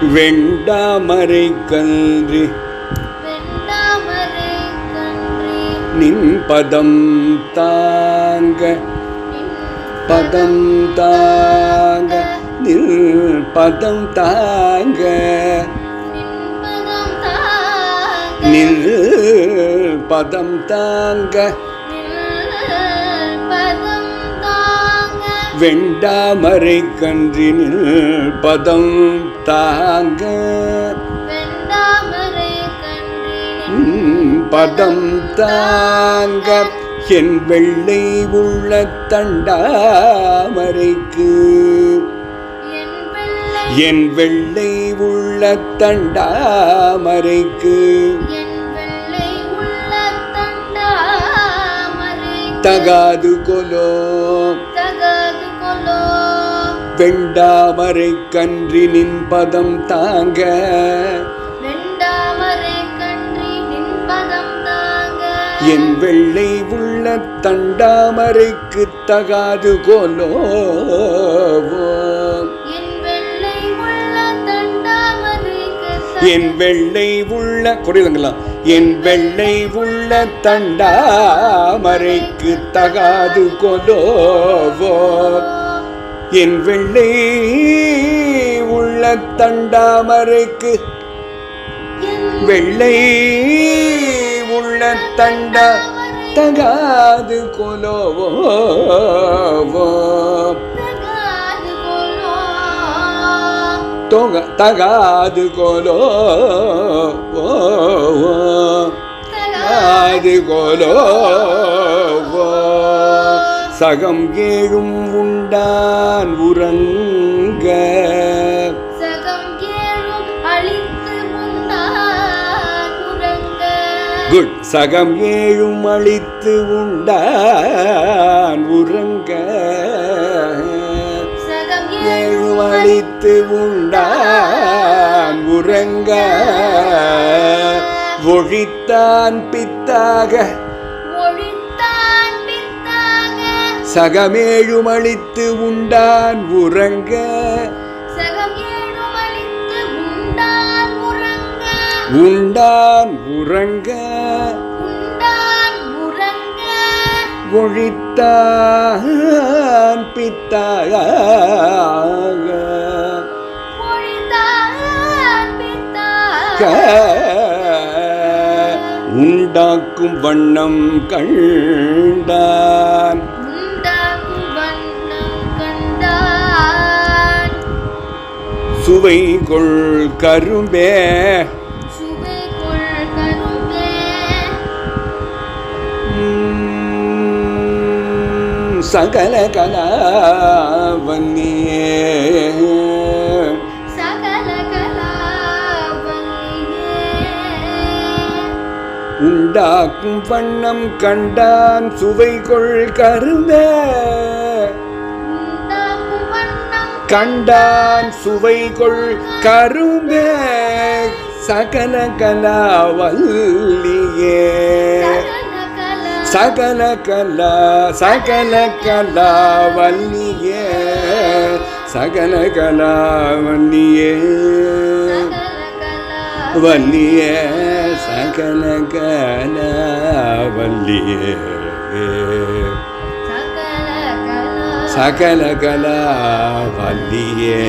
வெண்டாமரை கன்றி நின் பதம் தாங்க. பதம் தாங்க. நில் பதம் தாங்க. நில் பதம் தாங்க. வெண்டாமரை கன்றி நில் பதம் தாங்க. பதம் தாங்க. என் வெள்ளை உள்ள தண்டாமரைக்கு. என் வெள்ளை உள்ள தண்டாமரைக்கு. தகாது கொலோ. தகாது கொலோ. வெண்டாமரை கன்றி நின் பதம் தாங்க. என் வெள்ளை உள்ள தண்டாமரைக்கு தகாது கொலோ என் வெள்ளை உள்ள தண்டாமரைக்கு என் வெள்ளை உள்ள குறையுதுங்களா என் வெள்ளை உள்ள தண்டாமரைக்கு தகாது கொலோவோ. என் வெள்ளை உள்ள தண்டாமரைக்கு. வெள்ளை உள்ள தண்டா தகாது கொலோவோ. தொக தகாது கொலோ தகாது கொலோ. சகம் ஏழும் உண்டான் உறங்க. குட் சகம் ஏழும் அழித்து உண்டான் உறங்க. சகம் ஏழும் அழித்து உண்டான் உறங்க. ஒழித்தான் பித்தாக சகமேழும் அழித்து உண்டான் உறங்க. உண்டான் உறங்க. ஒழித்தான் பித்தாக உண்டாக்கும் வண்ணம் கண்டான் சுவை கொள் கரும்பே. சகல கலாவன்னியே உண்டாக்கும் வண்ணம் கண்டான் சுவை கொள் வண்ணம் கண்டான் சுவைகொள் கொள் சகல கலாவல்லியே. சகல கலா சகல கலாவல்லியே. சகல கலாவல்லியே. வல்லியே சகல கலாவல்லியே. சகல கலா வல்லியே.